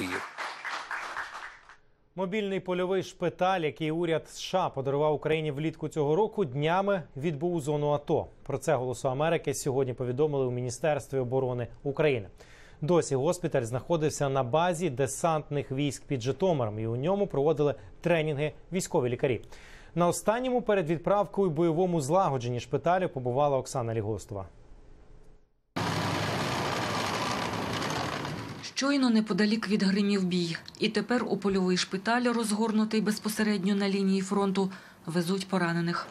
Київ. Мобільний польовий шпиталь, який уряд США подарував Україні влітку цього року, днями відбув зону АТО. Про це голосу Америки сьогодні повідомили у Міністерстві оборони України. Досі госпіталь знаходився на базі десантних військ під Житомиром, і у ньому проводили тренінги військові лікарі. На останньому перед відправкою бойовому злагодженні шпиталю побувала Оксана Лігостова. Щойно неподалік від гримів бій. І тепер у польовий шпиталь, розгорнутий безпосередньо на лінії фронту, везуть поранених.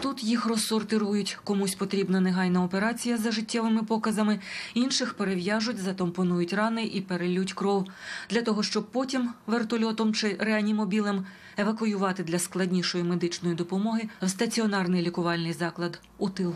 Тут їх розсортирують. Комусь потрібна негайна операція за життєвими показами, інших перев'яжуть, затомпонують рани і перелють кров. Для того, щоб потім вертольотом чи реанімобілем евакуювати для складнішої медичної допомоги в стаціонарний лікувальний заклад у тил.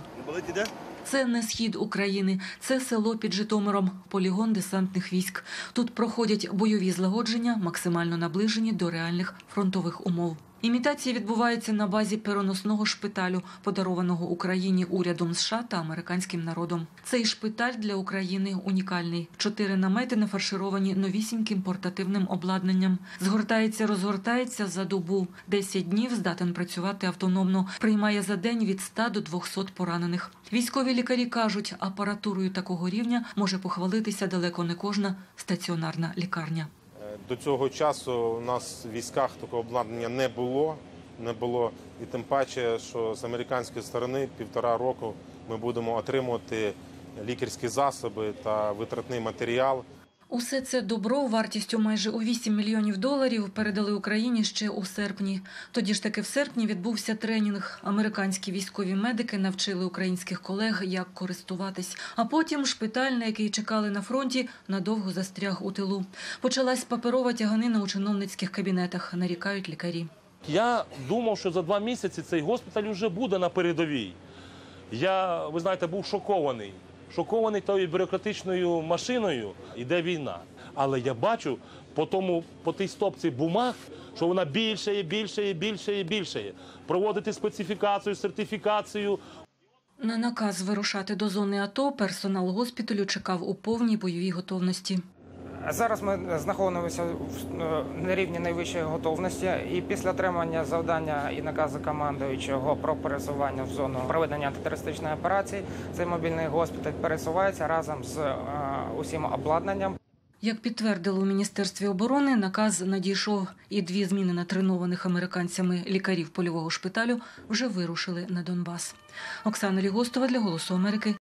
Це не схід України, це село під Житомиром, полігон десантних військ. Тут проходять бойові злагодження, максимально наближені до реальних фронтових умов. Імітація відбувається на базі переносного шпиталю, подарованого Україні урядом США та американським народом. Цей шпиталь для України унікальний. Чотири намети нафаршировані новісіньким портативним обладнанням. Згортається, розгортається за добу. Десять днів здатен працювати автономно. Приймає за день від 100 до 200 поранених. Військові лікарі кажуть, апаратурою такого рівня може похвалитися далеко не кожна стаціонарна лікарня. До цього часу у нас в військах такого обладнання не було. Не було і тим паче, що з американської сторони півтора року ми будемо отримувати лікарські засоби та витратний матеріал. Усе це добро вартістю майже у 8 мільйонів доларів передали Україні ще у серпні. Тоді ж таки в серпні відбувся тренінг. Американські військові медики навчили українських колег, як користуватись. А потім шпиталь, на який чекали на фронті, надовго застряг у тилу. Почалась паперова тяганина у чиновницьких кабінетах, нарікають лікарі. Я думав, що за два місяці цей госпіталь вже буде на передовій. Я, ви знаєте, був шокований. Шокований тою бюрократичною машиною, іде війна. Але я бачу по тому, по тій стопці бумаг, що вона більше, більше, більше, більше. Проводити специфікацію, сертифікацію. На наказ вирушати до зони АТО персонал госпіталю чекав у повній бойовій готовності. Зараз ми знаходимося е, на рівні найвищої готовності, і після отримання завдання і наказу командуючого про пересування в зону проведення антитерористичної операції, цей мобільний госпіталь пересувається разом з е, усім обладнанням. Як підтвердили у Міністерстві оборони, наказ надійшов, і дві зміни натренованих американцями лікарів польового шпиталю вже вирушили на Донбас. Оксана Лігостова для Голосу Америки.